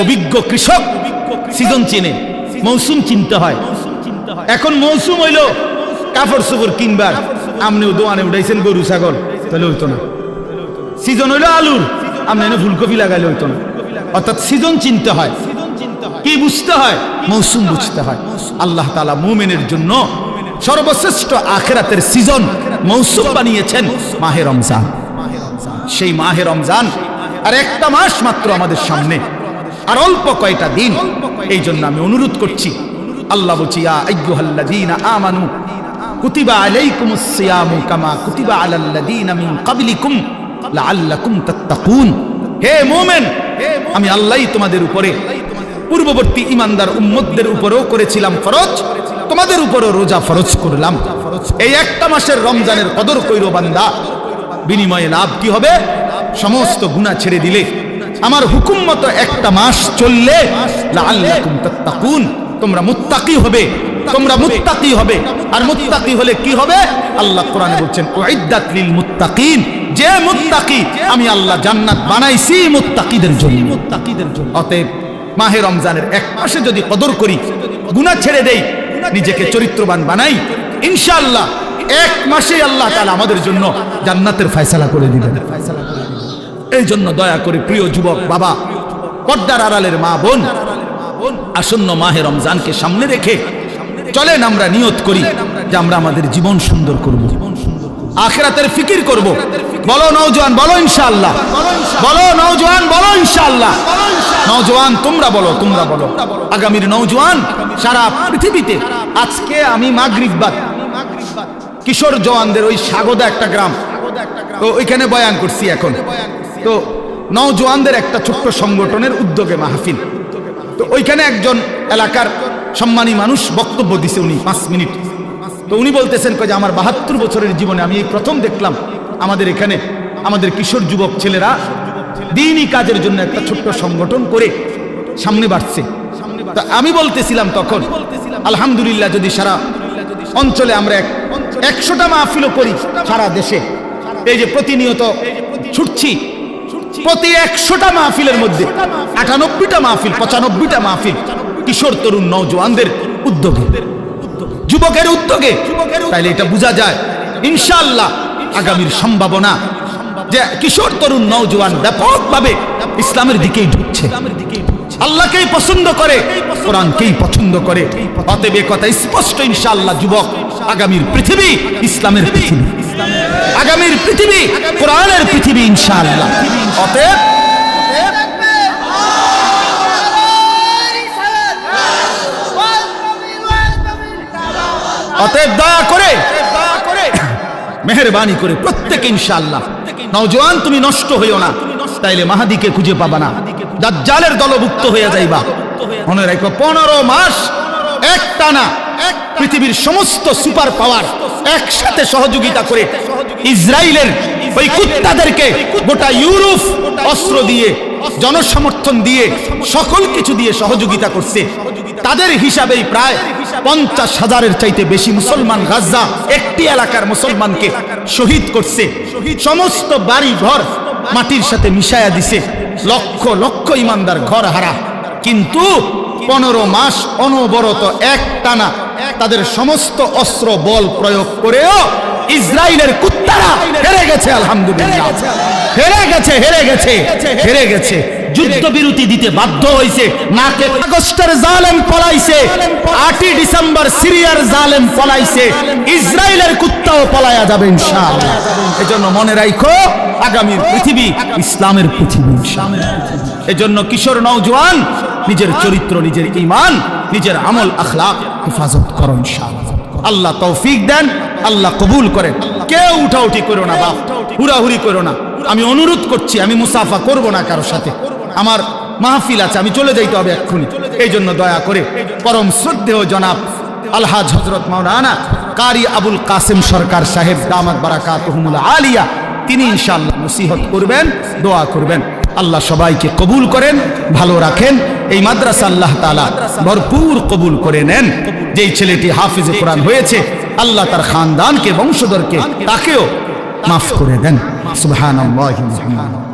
অভিজ্ঞ কৃষক সিজন চিনে, মৌসুম চিনতে হয়। এখন মৌসুম হইল কাপড় চোপড় কিনবার। আপনিও দোয়ানে উঠাইছেন গরু, ছাগল, তাহলে হইতো না। সিজন হইল আলুর আপনি এনে ফুলকপি লাগাইলে হইতো না। অর্থাৎ সিজন চিনতে হয়। কি বুঝতে হয়? মৌসুম বুঝতে হয়। আল্লাহ তালা মুমেনের জন্য সর্বশ্রেষ্ঠ আখেরাতের সিজন মৌসুম বানিয়েছেন মাহে রমজান। সেই মাহে রমজান আর একটা মাস মাত্র আমাদের সামনে। আর অল্প কয়টা দিন। এই জন্য আমি অনুরোধ করছি, আল্লাহ আমানু কুতিবা সিয়ামু কামা কুতিবা আমি আল্লাহই তোমাদের উপরে, পূর্ববর্তী ইমানদার উম্মতদের উপরেও করেছিলাম ফরজ, তোমাদের উপরও রোজা ফরজ করলাম। এই একটা মাসের রমজানের কদর কইরো বান্দা, বিনিময়ে লাভ কি হবে? সমস্ত গুনাহ ছেড়ে দিলে আমার হুকুম মতো একটা মাস চললে তোমরা মুত্তাকি হবে, তোমরা মুত্তাকি হবে। আর মুত্তাকি হলে কি হবে? আল্লাহ কোরআনে বলছেন মুত্তাকিন, যে মুত্তাকি, আমি আল্লাহ জান্নাত বানাইছি মুত্তাকিদের জন্য। মুত্তাকিদের জন্য অতএব মাহে রমজানের এক মাসে যদি কদর করি, গুনাহ ছেড়ে দেই, নিজেকে চরিত্রবান বানাই, ইনশাআল্লাহ এক মাসে আল্লাহ তাআলা আমাদের জন্য জান্নাতের ফয়সালা করে দিবেন। এই জন্য দয়া করে প্রিয় যুবক বাবা, পর্দার আড়ালের মা বোন, আসন্ন মাহে রমজানকে সামনে রেখে চলেন আমরা নিয়ত করি যে আমরা আমাদের জীবন সুন্দর করব। আখেরাতের ফিকির করব। বলো নওজোয়ান, বলো ইনশাআল্লাহ। বলো নওজোয়ান, বলো ইনশাআল্লাহ। নওজোয়ান, তোমরা বলো তোমরা বলো। আগামীর নওজোয়ান সারা পৃথিবীতে আজকে আমি মাগরিববাদ কিশোর জওয়ানদের ওই সাগদা একটা গ্রাম। ওইখানে বয়ান করছি এখন। তো নওজোয়ানদের একটা ছোট্ট সংগঠনের উদ্যোগে মাহফিল। তো ওইখানে একজন এলাকার সম্মানী মানুষ বক্তব্য দিছে উনি, পাঁচ মিনিট। তো উনি বলতেছেন যে আমার বাহাত্তর বছরের জীবনে আমি এই প্রথম দেখলাম আমাদের এখানে আমাদের কিশোর যুবক ছেলেরা দিনই কাজের জন্য একটা ছোট্ট সংগঠন করে সামনে বাড়ছে। তা আমি বলতেছিলাম তখন, আলহামদুলিল্লাহ, যদি সারা অঞ্চলে আমরা এক, একশোটা মাহফিলও করি সারা দেশে, এই যে প্রতিনিয়ত ছুটছি প্রতি একশোটা মাহফিলের মধ্যে আটানব্বইটা মাহফিল, পঁচানব্বইটা মাহফিল কিশোর, তরুণ নৌজওয়ানদের উদ্যোগে, যুবকের উদ্যোগে। তাইলে এটা বোঝা যায়, ইনশাআল্লাহ আগামীর সম্ভাবনা যে কিশোর, তরুণ নৌজওয়ান ব্যাপকভাবে ইসলামের দিকেই ঢুকছে। আল্লাহকেই পছন্দ করে, কোরআনকেই পছন্দ করে। অতএব কথা স্পষ্ট, ইনশাআল্লাহ, যুবক, আগামীর পৃথিবী ইসলামের পৃথিবী। আগামীর পৃথিবী, কোরআনের পৃথিবী, ইনশাআল্লাহ। অতএব অতএব দয়া করে, মেহরবানি করে প্রত্যেক ইনশাআল্লাহ। নওজোয়ান তুমি নষ্ট হইও না। তাইলে মাহাদিকে খুঁজে পাবা না। দাজ্জালের দলভুক্ত হয়ে যাইবা। মনে রাখো, পনেরো মাস এক টানা পৃথিবীর সমস্ত সুপার পাওয়ার একসাথে সহযোগিতা করে ইসরায়েলের ওই কুত্তাদেরকে গোটা ইউরোপ অস্ত্র দিয়ে, জনসমর্থন দিয়ে, সকল কিছু দিয়ে সহযোগিতা করছে। তাদের হিসাবেই প্রায় পঞ্চাশ হাজারের চাইতে বেশি মুসলমান গাজা একটি এলাকার মুসলমানকে শহীদ করছে। সমস্ত বাড়ি ঘর মাটির সাথে মিশায়া দিছে। লক্ষ লক্ষ ইমানদার ঘর হারা। কিন্তু পনেরো মাস অনবরত এক টানা তাদের সমস্ত অস্ত্র বল প্রয়োগ করেও ইসরায়েলের কুত্তারা হেরে গেছে আলহামদুলিল্লাহ। হেরে গেছে হেরে গেছে হেরে গেছে যুদ্ধ বিরতি দিতে বাধ্য হয়েছে নাকে আগস্টের জালেম পলাইছে। আটই ডিসেম্বর সিরিয়ার জালেম পলাইছে। ইসরায়েলের কুত্তাও পলায়া যাবে ইনশাআল্লাহ। এজন্য মনে রাখো আগামীর পৃথিবী ইসলামের পৃথিবী ইনশাআল্লাহ। এজন্য কিশোর নওজোয়ান নিজের চরিত্র নিজের ঈমান নিজের আমল আখলাক হেফাজত করো ইনশাআল্লাহ। আল্লাহ তৌফিক দেন। আল্লাহ কবুল করেন কেউ উঠাউঠি করো না বাপ। হুড়াহুড়ি করো না। আমি অনুরোধ করছি আমি মুসাফা করব না কারোর সাথে। আমার মাহফিল আছে আমি চলে যাইতে হবে এক্ষুনি। এই জন্য দয়া করে পরম শ্রদ্ধেয় জনাব আলহাজ হজরত মাওলানা কারি আবুল কাসেম সরকার সাহেব দামাত বারাকাতুহুমুল আলিয়া তিনি ইনশাআল্লাহ নসিহত করবেন দোয়া করবেন। আল্লাহ সবাইকে কবুল করেন ভালো রাখেন। এই মাদ্রাসা আল্লাহ তালা ভরপুর কবুল করে নেন। যেই ছেলেটি হাফিজে কোরআন হয়েছে আল্লাহ তার খানদানকে বংশধরকে তাকেও মাফ করে দেন। সুবহানাল্লাহি ওয়া বিহামদিহি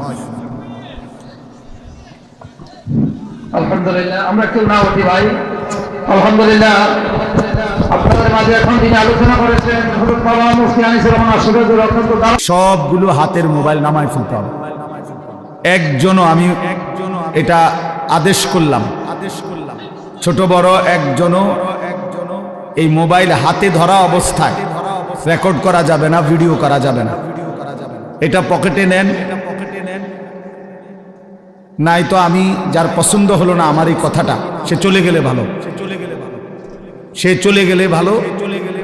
আলহামদুলিল্লাহ আমরা কেউ না উঠি ভাই। আলহামদুলিল্লাহ আপনাদের মাঝে এখন তিনি আলোচনা করেছেন সবগুলো হাতের মোবাইল নামায় ফেলতে হবে। একজনও আমি এটা আদেশ করলাম আদেশ করলাম। ছোট বড় একজনও এই মোবাইল হাতে ধরা অবস্থায় রেকর্ড করা যাবে না, ভিডিও করা যাবে না। এটা পকেটে নেন। নাই তো আমি যার পছন্দ হলো না আমার এই কথাটা, সে চলে গেলে ভালো। সে চলে গেলে ভালো। সে চলে গেলে ভালো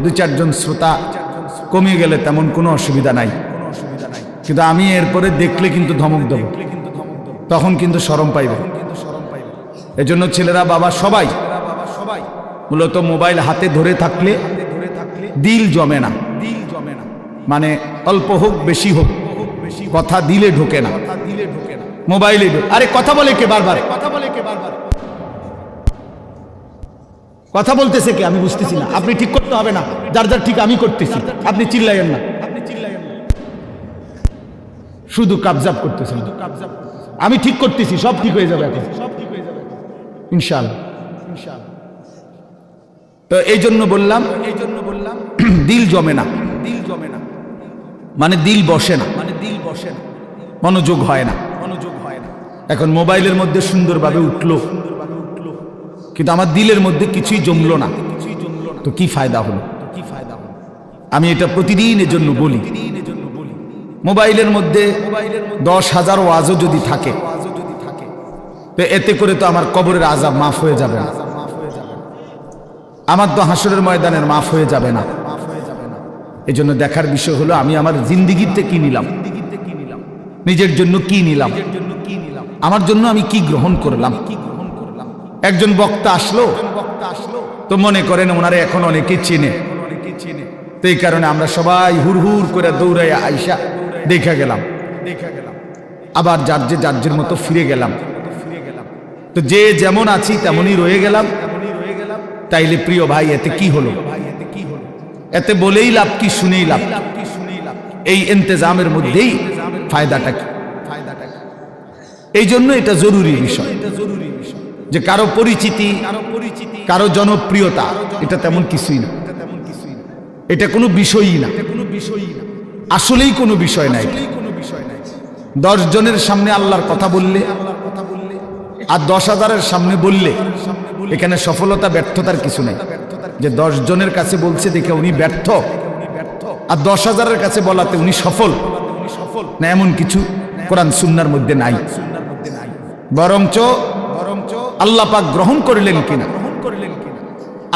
দু চারজন শ্রোতা কমে গেলে তেমন কোনো অসুবিধা নাই। কিন্তু আমি এরপরে দেখলে কিন্তু ধমক দেব। তখন কিন্তু সরম পাইবে। এজন্য ছেলেরা, বাবা, সবাই মূলত মোবাইল হাতে ধরে থাকলে দিল জমে না। দিল জমে না মানে অল্প হোক, বেশি হোক, কথা দিলে ঢোকে না। মোবাইলে আরে কথা বলে কে বারবার? কথা বলে কে বারবার কথা বলতেছে কে? আমি বুঝতেছি না। আপনি ঠিক করতে হবে না। যার যার ঠিক আমি করতেছি। আপনি চিল্লাইয়েন না। আপনি না শুধু কাবজাব করতেছেন। আমি ঠিক করতেছি, সব ঠিক হয়ে যাবে এখন। সব ঠিক হয়ে যাবে ইনশাআল্লাহ। তো এই জন্য বললাম এই জন্য বললাম, দিল জমে না। দিল জমে না মানে দিল বসে না। মানে দিল বসে না মনোযোগ হয় না। মনোযোগ হয় না এখন মোবাইলের মধ্যে সুন্দরভাবে উঠল। কিন্তু আমার দিলের মধ্যে কিছুই জমলো না। কিছুই জমলো না তো কি ফায়দা হলো? কি ফায়দা হলো আমি এটা প্রতিদিনের জন্য বলি। মোবাইলের মধ্যে দশ হাজার ওয়াজও যদি থাকে, তো এতে করে তো আমার কবরের আজাব মাফ হয়ে যাবে না। আমার তো হাসরের ময়দানের মাফ হয়ে যাবে না। এই জন্য দেখার বিষয় হলো, আমি আমার জিন্দিগিতে কি নিলাম? নিজের জন্য কি নিলাম? আমার জন্য আমি কি গ্রহণ করলাম? একজন বক্তা আসলো, তো মনে করেন ওনারে এখন অনেকে চেনে। তো এই কারণে আমরা সবাই হুর হুর করে দৌড়াইয়া আইসা দেখা গেলাম। আবার যার যে যার মতো ফিরে গেলাম। তো যে যেমন আছি তেমনই রয়ে গেলাম। তাইলে প্রিয় ভাই, এতে কি হলো? এতে বলেই লাভ কি, শুনেই লাভ এই ইন্তেজামের মধ্যেই ফায়দাটা কি? এই জন্য এটা জরুরি বিষয় যে কারও পরিচিতি, কারও জনপ্রিয়তা, এটা তেমন কিছুই না। এটা কোনো বিষয়ই না। আসলেই কোনো বিষয় নাই। দশ জনের সামনে আল্লাহর কথা বললে আর দশ হাজারের সামনে বললে এখানে সফলতা, ব্যর্থতার কিছু নেই। যে দশ জনের কাছে বলছে দেখে উনি ব্যর্থ, আর দশ হাজারের কাছে বলাতে উনি সফল। না, এমন কিছু কোরআন সুন্নার মধ্যে নাই। বরঞ্চ আল্লাহ পাক গ্রহণ করলেন কিনা?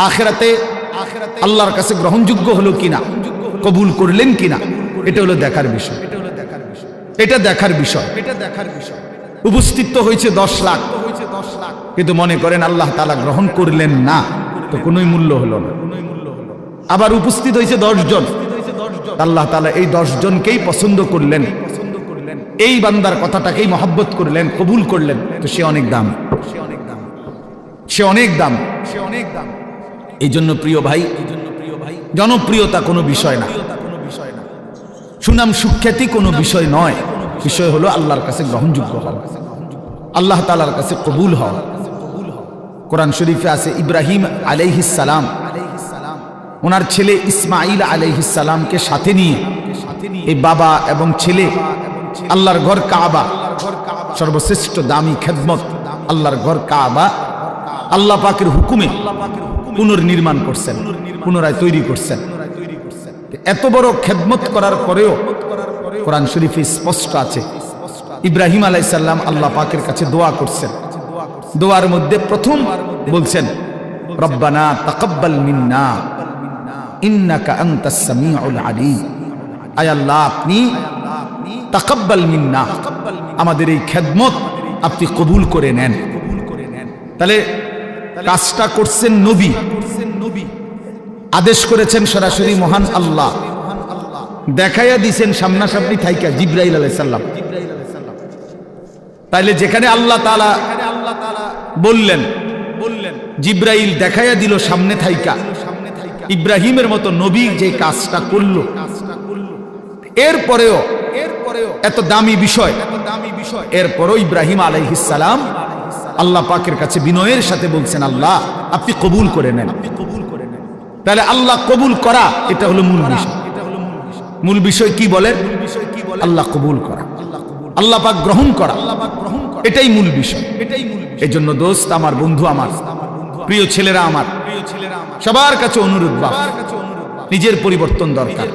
আখেরাতে আল্লাহর কাছে গ্রহণযোগ্য হলো কিনা? কবুল করলেন কিনা? এটা হলো দেখার বিষয়। এটা দেখার বিষয়। এটা দেখার বিষয় উপস্থিত হয়েছে দশ লাখ। কিন্তু মনে করেন আল্লাহ তালা গ্রহণ করলেন না, তো কোনোই মূল্য হলো না। আবার উপস্থিত হয়েছে দশ জন। আল্লাহ তালা এই দশ জনকেই পছন্দ করলেন। এই বান্দার কথাটাকেই মহাব্বত করলেন, কবুল করলেন। তো সে অনেক দাম। সে অনেক দাম। সে অনেক দাম এই জন্য প্রিয় ভাই, জনপ্রিয়তা কোনো বিষয় না। কোনো সুনাম সুখ্যাতি কোনো বিষয় নয়। বিষয় হলো আল্লাহর কাছে গ্রহণযোগ্য হওয়া। আল্লাহ তালার কাছে কবুল হওয়া কোরআন শরীফে আছে ইব্রাহিম আলাইহিসালাম ওনার ছেলে ইসমাইল আলাইহিসালামকে সাথে নিয়ে এই বাবা এবং ছেলে আল্লাহর ঘর কাবা, সর্বশ্রেষ্ঠ দামি খেদমত আল্লাহর ঘর কাবা, আল্লাহ পাকের হুকুমে পুনর্নির্মাণ করছেন, পুনরায় তৈরি করছেন। এত বড় খেদমত করার পরেও কোরআন শরীফে স্পষ্ট আছে ইব্রাহিম আলাইসাল্লাম আল্লাহ পাকের কাছে দোয়া করছেন। দোয়ার মধ্যে প্রথম বলছেন, রব্বানা মিন্না, ইন্নাকা আনতাস সামিউল আয় আল্লাহ, আপনি মিন্না, আমাদের এই খেদমত আপনি কবুল করে নেন। তাহলে কাজটা করছেন নবী। আদেশ করেছেন সরাসরি মহান আল্লাহ। দেখাইয়া দিছেন সামনাসামনি থাইকা জিব্রাইল আলাইসাল্লাম তাইলে যেখানে আল্লাহ তালা বললেন বললেন জিব্রাইল দেখাইয়া দিল সামনে থাইকা। ইব্রাহিমের মতো নবী যে কাজটা করল। এরপরেও এরপরেও এত দামি বিষয় এত দামি বিষয় এরপরও ইব্রাহিম আলাইহিসালাম আল্লাহ পাকের কাছে বিনয়ের সাথে বলছেন, আল্লাহ, আপনি কবুল করে নেন। আপনি কবুল করে নেন তাহলে আল্লাহ কবুল করা, এটা হলো মূল বিষয়। মূল বিষয় কি বলে আল্লাহ কবুল করা। আল্লাহ পাক গ্রহণ করা। এটাই মূল বিষয়। এই জন্য দোস্ত আমার বন্ধু আমার প্রিয় ছেলেরা আমার সবার কাছে অনুরোধ বাপ নিজের পরিবর্তন দরকার।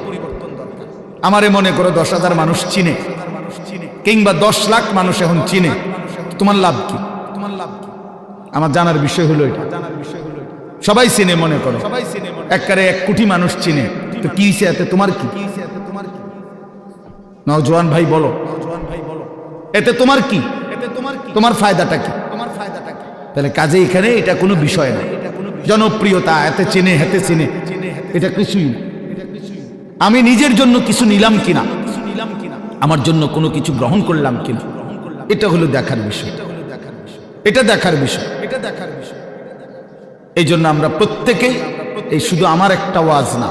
আমারে মনে করো দশ হাজার মানুষ চিনে কিংবা দশ লাখ মানুষ এখন চিনে। তোমার লাভ কি? তোমার লাভ কি? আমার জানার বিষয় হলো এটা। সবাই চিনে মনে করো। একবারে এক কোটি মানুষ চিনে। তো কি হইছে এতে? তোমার কি? নওজোয়ান ভাই বলো। এতে তোমার কি? তোমার ফায়দাটা কি? তোমার ফায়দাটা তাহলে কাজে এখানে এটা কোনো বিষয় না। জনপ্রিয়তা, এতে চেনে, হেতে চেনে। এটা কিছুই না। আমি নিজের জন্য কিছু নিলাম কিনা? আমার জন্য কোনো কিছু গ্রহণ করলাম কিনা? এটা হলো দেখার বিষয়। এটা দেখার বিষয়। এটা দেখার বিষয় এই জন্য আমরা প্রত্যেকেই এই শুধু আমার একটা ওয়াজ না,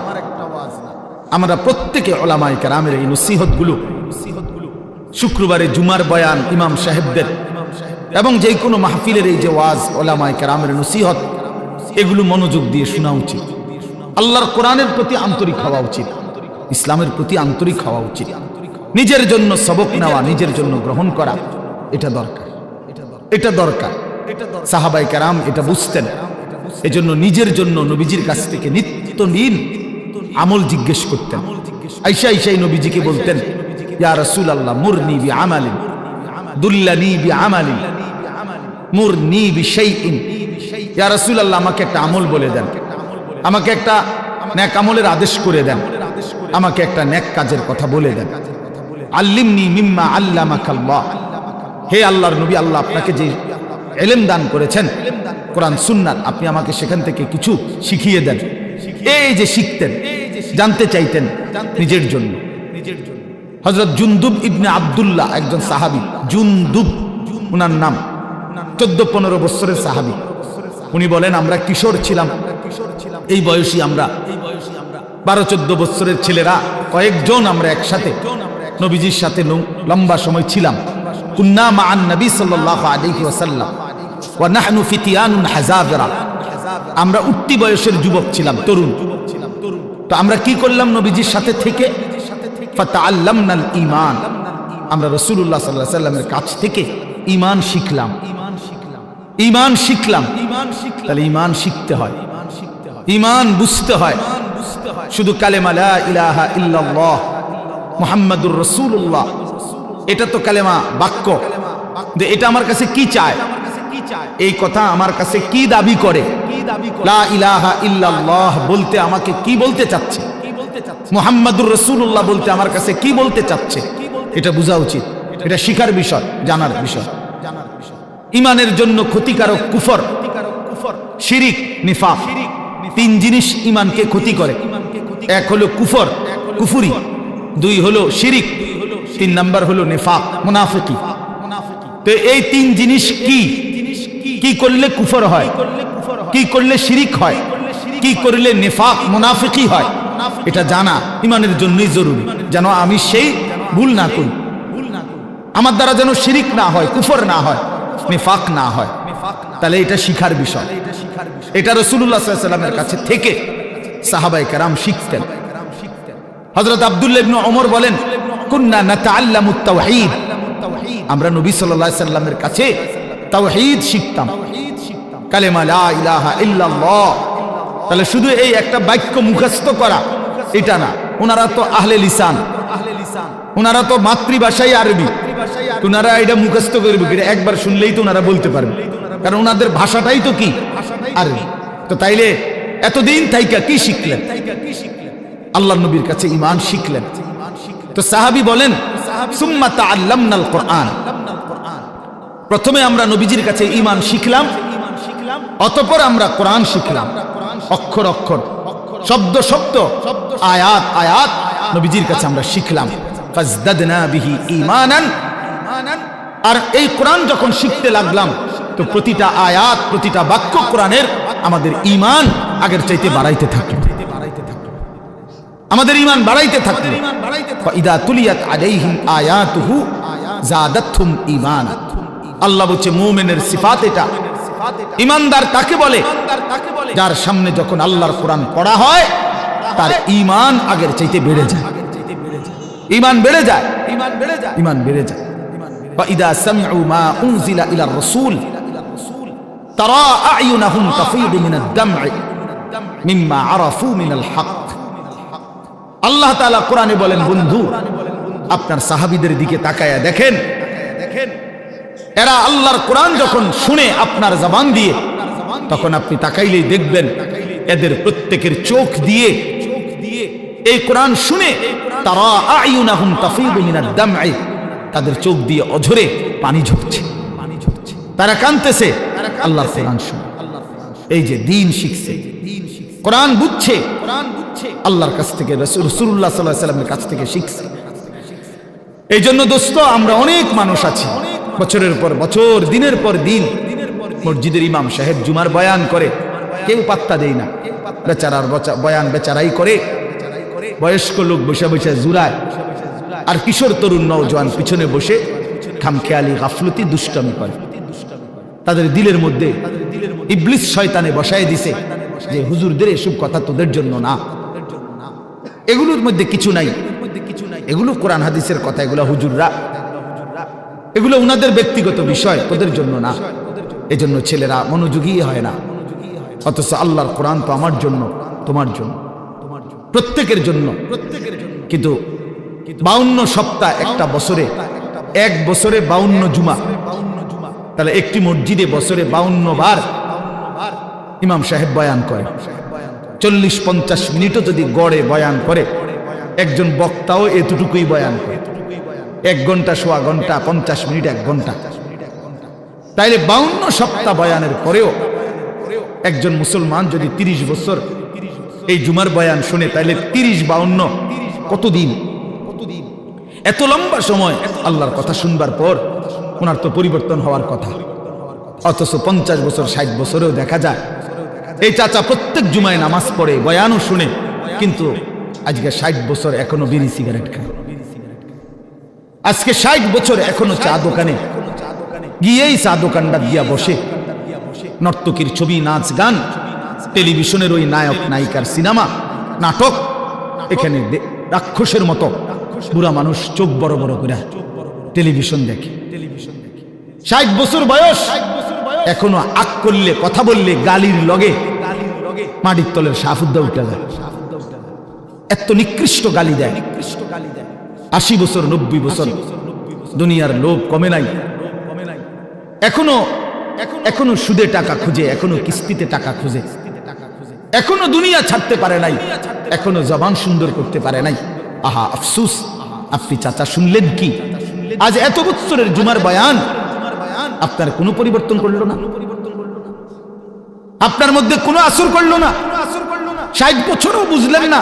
আমরা প্রত্যেকে ওলামাই আমের এই নসিহতগুলো শুক্রবারে জুমার বয়ান ইমাম সাহেবদের। এবং যে কোনো মাহফিলের এই যে ওয়াজ ওলামায় কারামের নসিহত, এগুলো মনোযোগ দিয়ে শোনা উচিত। আল্লাহর কোরআনের প্রতি আন্তরিক হওয়া উচিত। ইসলামের প্রতি আন্তরিক হওয়া উচিত। নিজের জন্য সবক নেওয়া, নিজের জন্য গ্রহণ করা, এটা দরকার। এটা দরকার। সাহাবাই কারাম এটা বুঝতেন। এজন্য নিজের জন্য নবীজির কাছ থেকে নিত্য নিন আমল জিজ্ঞেস করতেন। আইসা আইসাই নবীজিকে বলতেন ইয়া রাসূল আল্লাহ মুরনি বি আমালিন দুল্লানি বি আমালিন মুরনি বি শাইইন ইয়া রাসূল আল্লাহ আমাকে একটা আমল বলে দেন। আমাকে একটা আমলের আদেশ করে দেন। আমাকে একটা কাজের কথা বলে দেন। আল্লিমনি মিম্মা আল্লামাকাল্লাহ। হে আল্লাহর নবী, আল্লাহ আপনাকে যে এলেম দান করেছেন, কোরআন, সুন্নাত, আপনি আমাকে সেখান থেকে কিছু শিখিয়ে দেন। এই যে শিখতেন, জানতে চাইতেন নিজের জন্য নিজের জন্য। হজরত জুন্দুব ইবনে আবদুল্লাহ একজন সাহাবি। জুন্দুব, উনার নাম। চোদ্দ পনেরো বছরের সাহাবি। উনি বলেন, আমরা কিশোর ছিলাম। এই বয়সী আমরা। বারো চোদ্দ বছরের ছেলেরা, কয়েকজন আমরা একসাথে। নবীজির সাথে লম্বা সময় ছিলাম। আমরা উঠতি বয়সের যুবক ছিলাম, তরুণ। তো আমরা কি করলাম নবীজির সাথে থেকে? ফাতাআল্লামনাল ঈমান আমরা রাসূলুল্লাহ সাল্লাল্লাহু আলাইহি সাল্লামের কাছ থেকে ঈমান শিখলাম। ঈমান শিখলাম। তাহলে ঈমান শিখতে হয়। ঈমান বুঝতে হয়। শুধু কালেমা লা ইলাহা ইল্লাল্লাহ, মুহাম্মাদুর রাসূলুল্লাহ। এটা তো কালেমা বাক্য। যে এটা আমার কাছে কি চায়? এই কথা আমার কাছে কি দাবি করে? লা ইলাহা ইল্লাল্লাহ বলতে আমাকে কি বলতে চাচ্ছে? মুহাম্মাদুর রাসূলুল্লাহ বলতে আমার কাছে কি বলতে চাচ্ছে? এটা বোঝা উচিত। এটা শিখার বিষয় জানার বিষয়। ইমানের জন্য ক্ষতিকারক কুফর শিরিক নিফা তিন জিনিস ইমানকে ক্ষতি করে। এক হলো কুফর কুফুরি। দুই হলো শিরিক। তিন নাম্বার হলো নেফাক মুনাফিকি। তো এই তিন জিনিস কি? কি? করলে কুফর হয়? কি করলে শিরিক হয়? কি করলে নেফাক মুনাফিকি হয়? এটা জানা, ইমানের জন্যই জরুরি। যেন আমি সেই ভুল না করি। আমার দ্বারা যেন শিরিক না হয়, কুফর না হয়, নেফাক না হয়। তাহলে এটা শিখার বিষয়। এটা রসুল্লাহ সাল্লামের কাছে থেকে সাহাবাই কারাম শিখতেন। হজরত আব্দুল্লাহ ইবনে ওমর বলেন, কুন্না নাতাআল্লামু তাওহীদ আমরা নবী আলাইহি সাল্লামের কাছে তাওহীদ শিখতাম। কালেমা লা ইলাহা ইল্লাল্লাহ। তাহলে শুধু এই একটা বাক্য মুখস্থ করা এটা না। ওনারা তো আহলে লিসান। ওনারা তো মাতৃভাষাই আরবি। ওনারা এটা মুখস্থ করবে একবার শুনলেই তো ওনারা বলতে পারবে। কারণ ওনাদের ভাষাটাই তো কি? আরবি। তো তাইলে এতদিন তাইকা কি শিখলেন? আল্লাহ নবীর কাছে ইমান শিখলেন। তো সাহাবি বলেন প্রথমে আমরা নবীজির কাছে ইমান শিখলাম, অতপর আমরা কোরআন শিখলাম। অক্ষর অক্ষর, শব্দ শব্দ। আয়াত আয়াত নবীজির কাছে আমরা শিখলাম বিহি ঈমানান। আর এই কোরআন যখন শিখতে লাগলাম, তো প্রতিটা আয়াত, প্রতিটা বাক্য কোরআনের আমাদের ঈমান আগের চাইতে বাড়াইতে থাকল। আমাদের ঈমান বাড়াইতে থাকল। ফাইদা তুলিয়াত আলাইহিম আয়াতুহু জাদাতহুম ঈমানা। আল্লাহ বলছে, মোমেনের সিফাত এটা। ইমানদার তাকে বলে, যার সামনে যখন আল্লাহর কোরআন পড়া হয় তার ইমান আগের চাইতে বেড়ে যায় ইমান বেড়ে যায় ইমান বেড়ে যায় ইমান বেড়ে যায় فإذا سمعوا ما أنزل إلى الرسول ترى أعينهم تفيض من الدمع مما عرفوا من الحق আল্লাহ তাআলা কোরআনে বলেন বন্ধু আপনার সাহাবীদের দিকে তাকায়া দেখেন দেখেন এরা আল্লাহর কোরআন যখন শুনে আপনার জবান দিয়ে তখন আপনি তাকাইলেই দেখবেন এদের প্রত্যেকের চোখ দিয়ে চোখ দিয়ে এই কোরআন শুনে তারা আইউনাহুম তাফিদু মিনাদ দামঈ, তাদের চোখ দিয়ে অঝরে পানি ঝরছে। পানি ঝরছে তারা কাঁদতেছে আল্লাহর কোরআন শুনে। এই যে দিন শিখছে, কোরআন বুঝছে কোরআন বুঝছে আল্লাহর কাছ থেকে, রাসূল রাসূলুল্লাহ সাল্লাল্লাহু আলাইহি সাল্লামের কাছ থেকে শিখছে। এই জন্য দোস্ত, আমরা অনেক মানুষ আছি। বছরের পর বছর, দিনের পর দিন, মসজিদের ইমাম সাহেব জুমার বয়ান করে। কেউ পাত্তা দেয় না। বেচারার বয়ান বেচারাই করে। বয়স্ক লোক বসে বসে জুরায় আর কিশোর তরুণ নওজোয়ান পিছনে বসে খামখেয়ালি গাফলতি দুষ্টামি করে। তাদের দিলের মধ্যে ইবলিস শয়তানে বসায় দিছে যে, হুজুরদের এসব কথা তোদের জন্য না। এগুলোর মধ্যে কিছু নাই। এগুলো কোরআন হাদিসের কথা, এগুলো হুজুররা। এগুলো উনাদের ব্যক্তিগত বিষয়, তোদের জন্য না। এজন্য ছেলেরা মনোযোগী হয় না। অথচ আল্লাহর কোরআন তো আমার জন্য, তোমার জন্য। প্রত্যেকের জন্য। প্রত্যেকের জন্য কিন্তু বাউন্ন সপ্তাহ একটা বছরে, এক বছরে বাউন্ন জুমা। তাহলে একটি মসজিদে বছরে বাউন্ন বার ইমাম সাহেব বয়ান করে। চল্লিশ পঞ্চাশ মিনিটও যদি গড়ে বয়ান করে, একজন বক্তাও এতটুকুই বয়ান করে। এক ঘণ্টা সোয়া ঘণ্টা, পঞ্চাশ মিনিট এক ঘণ্টা। তাইলে বাউন্ন সপ্তাহ বয়ানের পরেও একজন মুসলমান যদি তিরিশ বছর এই জুমার বয়ান শুনে তাইলে তিরিশ বাউন্ন, কতদিন? এত লম্বা সময় আল্লাহর কথা শুনবার পর ওনার তো পরিবর্তন হওয়ার কথা। অথচ পঞ্চাশ বছর, ষাট বছরেও দেখা যায়, এই চাচা প্রত্যেক জুমায় নামাজ পড়ে, বয়ানও শুনে, কিন্তু আজকে ষাট বছর এখনও বিড়ি সিগারেট খায়। আজকে ষাট বছর এখনও চা দোকানে, গিয়েই চা দোকানটা দিয়া বসে, নর্তকীর ছবি, নাচ, গান টেলিভিশনের ওই নায়ক, নায়িকার সিনেমা, নাটক, এখানে রাক্ষসের মতো বুড়া মানুষ চোখ বড় বড় করে টেলিভিশন দেখে। ষাট বছর বয়স, এখনও আক করলে, কথা বললে, গালির লগে মাটির তলের সাফুদ্দা উঠে যায়। এত নিকৃষ্ট গালি দেয়। আশি বছর, নব্বই বছর, দুনিয়ার লোভ কমে নাই। এখনও এখনও সুদে টাকা খুঁজে, এখনও কিস্তিতে টাকা খুঁজে। এখনও দুনিয়া ছাড়তে পারে নাই। এখনও জবান সুন্দর করতে পারে নাই। আহা, আফসুস, আপনি চাচা শুনলেন কি? আজ এত বছরের জুমার বয়ান। আপনার কোনো পরিবর্তন করল না? আপনার মধ্যে কোনো আসর করল না? ষাট বছরও বুঝলেন না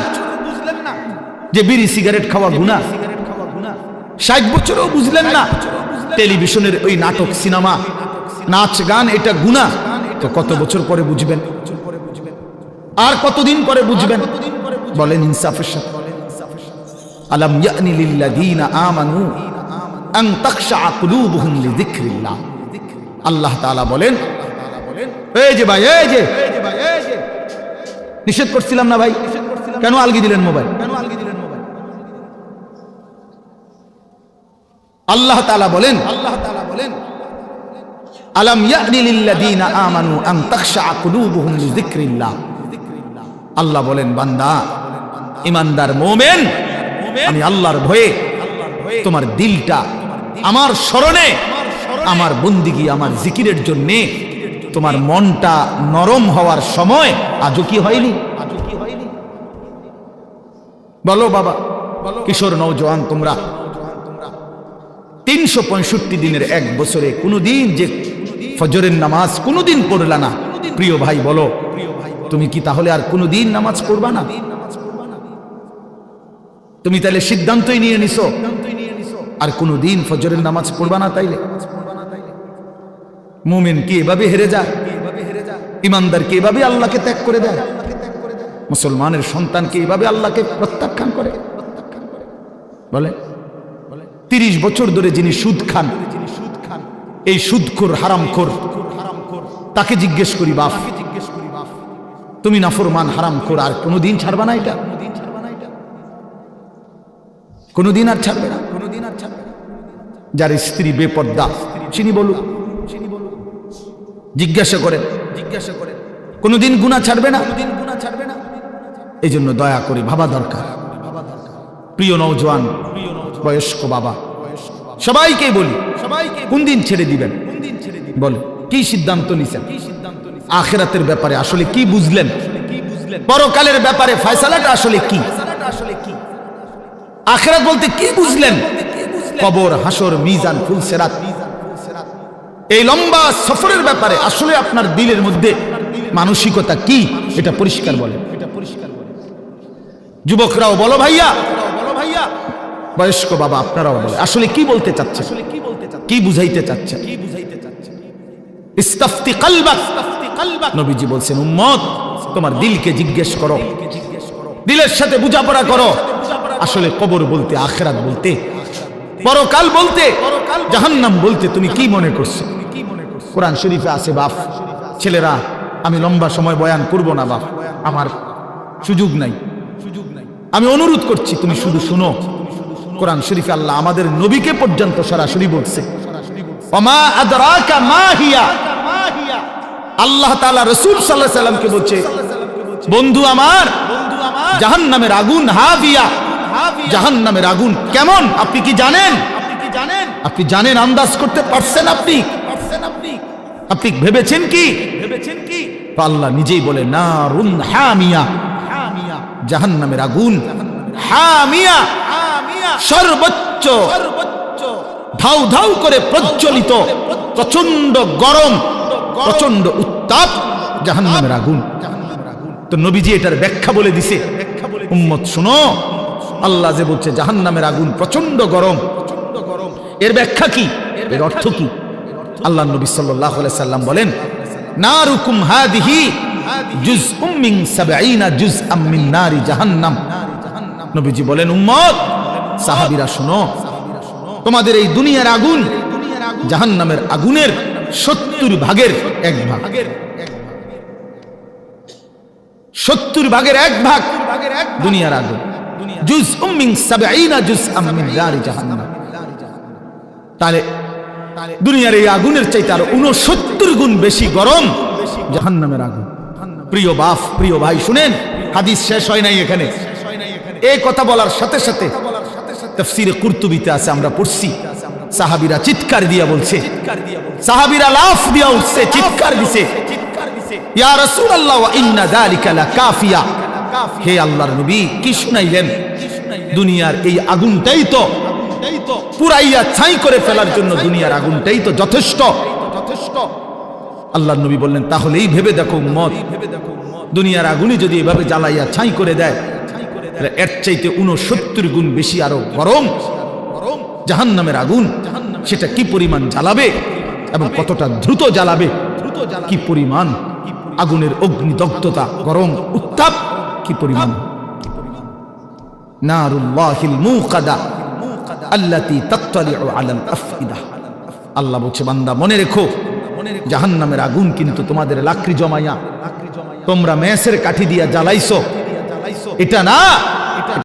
যে বিড়ি সিগারেট খাওয়া গুণা ষাট বছরও বুঝলেন না টেলিভিশনের ওই নাটক সিনেমা? নাচ গান, এটা গুণা তো কত বছর পরে বুঝবেন? আর কতদিন পরে বুঝবেন? বলেন ইনসাফের সাথে। আলম ইয়ানি লিল্লাযীনা আমানু আন তাখশা কুলুবুহুম লিযিকরিল্লাহ। আল্লাহ তাআলা বলেন এই যে ভাই এই যে। নিষেধ করছিলাম না ভাই? কেন আলগি দিলেন মোবাইল? কেন আলগি দিলেন মোবাইল আল্লাহ তাআলা বলেন আল্লাহ তাআলা বলেন আলম ইয়ানি লিল্লাযীনা আমানু আন তাখশা কুলুবুহুম লিযিকরিল্লাহ। আল্লাহ বলেন, বান্দা, ইমানদার মোমেন, আমি আল্লাহর ভয়ে তোমার দিলটা আমার স্মরণে, আমার বন্দিগি, আমার জিকিরের জন্য তোমার মনটা নরম হওয়ার সময় আজও কি হয়নি? বলো বাবা, কিশোর নৌজওয়ান তোমরা তিনশো পঁয়ষট্টি দিনের এক বছরে কোনোদিন যে ফজরের নামাজ কোনোদিন পড়লা না। প্রিয় ভাই, বলো তুমি কি তাহলে আর কোনোদিন নামাজ পড়বা না? তুমি তাহলে সিদ্ধান্তই নিয়ে নিছো। আর কোনোদিন ফজরের নামাজ পড়বা না তাইলে? মুমিন কি এভাবে হেরে যায়? ইমানদার কি এভাবে আল্লাহকে ত্যাগ করে দেয়? মুসলমানের সন্তান কি এভাবে আল্লাহকে প্রত্যাখ্যান করে? বলে তিরিশ বছর ধরে যিনি সুদ খান, এই সুদখোর, হারামখোর, তাকে জিজ্ঞেস করি, বাপ তুমি নাফরমান হারামখোর আর কোনোদিন ছাড়বা না এটা। কোনোদিন আর ছাড়বে না। কোনোদিন আর ছাড়বে না যার স্ত্রী বেপর্দা, চিনি বলুক। জিজ্ঞাসা করেন। জিজ্ঞাসা করেন কোনোদিন গুণা ছাড়বে না? কোনোদিন গুণা ছাড়বে না এই জন্য দয়া করে ভাবা দরকার। প্রিয় নৌজওয়ান বয়স্ক বাবা সবাইকে বলি সবাইকে কোন দিন ছেড়ে দিবেন? কোন দিন ছেড়ে দিবেন বলে, কি সিদ্ধান্ত নিছেন? কি আখেরাতের ব্যাপারে আসলে কি বুঝলেন? পরকালের ব্যাপারে ফয়সালাটা আসলে কি? আখেরাত বলতে কি বুঝলেন? কবর, হাসর, মিজান ফুলসেরাত এই লম্বা সফরের ব্যাপারে আসলে আপনার দিলের মধ্যে মানসিকতা কি? এটা পরিষ্কার বলেন। যুবকরাও বলো ভাইয়া। বলো বয়স্ক বাবা আপনারাও বলে। আসলে কি বলতে চাচ্ছে কি কি বুঝাইতে চাচ্ছে কি বুঝাইতে চাচ্ছে ইস্তাফতি কালবাক। নবীজি বলছেন, উম্মত, তোমার দিলকে জিজ্ঞেস করো। দিলের সাথে বুঝাপড়া করো। আসলে কবর বলতে, আখেরাত বলতে, পরকাল বলতে, জাহান্নাম বলতে তুমি কি মনে করছ? কোরআন শরীফে আছে, বাপ, ছেলেরা, আমি লম্বা সময় বয়ান করব না, বাপ। আমার সুযোগ নাই সুযোগ নাই। আমি অনুরোধ করছি, তুমি শুধু শুনো। কোরআন শরীফে আল্লাহ আমাদের নবীকে পর্যন্ত সরাসরি বলছে, ওমা আদরাকা মা হিয়া? আল্লাহ তাআলা রসুল আলাইহি সাল্লামকে বলছে, বন্ধু আমার বন্ধু আমার জাহান্নামের আগুন হাভিয়া জাহান্নামের আগুন কেমন? আপনি কি জানেন? আপনি জানেন আন্দাজ করতে পারছেন আপনি? আপনি ভেবেছেন কি? ভেবেছেন কি আল্লাহ নিজেই বলে, নারুন হামিয়া হামিয়া জাহান্নামের আগুন হামিয়া, সর্বোচ্চ ধাউ ধাউ করে প্রজ্বলিত প্রচণ্ড গরম প্রচণ্ড উত্তাপ, জাহান্নামের আগুন। তো নবীজি এটার ব্যাখ্যা বলে দিছে। উম্মত শুনো, আল্লাহ যে বলছে জাহান্নামের আগুন প্রচণ্ড গরম। এর ব্যাখ্যা কি? এর অর্থ কি? আল্লাহ নবী আলাইহি সাল্লাম বলেন, নারুকুম হাদিহি জুজউম মিন সাবঈনা জুজআম মিন নারি জাহান্নাম। নবীজি বলেন, উম্মত, সাহাবীরা শুনো, তোমাদের এই দুনিয়ার আগুন জাহান্নামের আগুনের সত্তর ভাগের এক ভাগ। সত্তর ভাগের এক ভাগ দুনিয়ার গুণ বেশি গরম জাহান্নামের আগুন। প্রিয় প্রিয় ভাই, শুনেন শেষ হয় নাই এখানে। কথা বলার সাথে সাথে কুর্তুবিতে আছে, আমরা পড়ছি। সাহাবিরা চিৎকার দিয়া বলছে। সাহাবিরা লাফ দিয়া উঠছে, চিৎকার দিছে। নবী দুনিয়ার এই যথেষ্ট। আল্লাহর বললেন, তাহলেই ভেবে দেখো উম্মত, দুনিয়ার আগুনে যদি এভাবে জ্বালাইয়া ছাই করে দেয় এর চাইতে উনসত্তর গুণ বেশি আরও গরম। জাহান্নামের আগুন, সেটা কি পরিমাণ জ্বালাবে এবং কতটা দ্রুত জ্বালাবে? কি পরিমাণ আগুনের অগ্নিদগ্ধতা, গরম, উত্তাপ? কি পরিমাণ? আল্লাহ কিন্তু তোমাদের জমাইয়া, তোমরা মেসের কাঠি দিয়া জ্বালাইছো। এটা না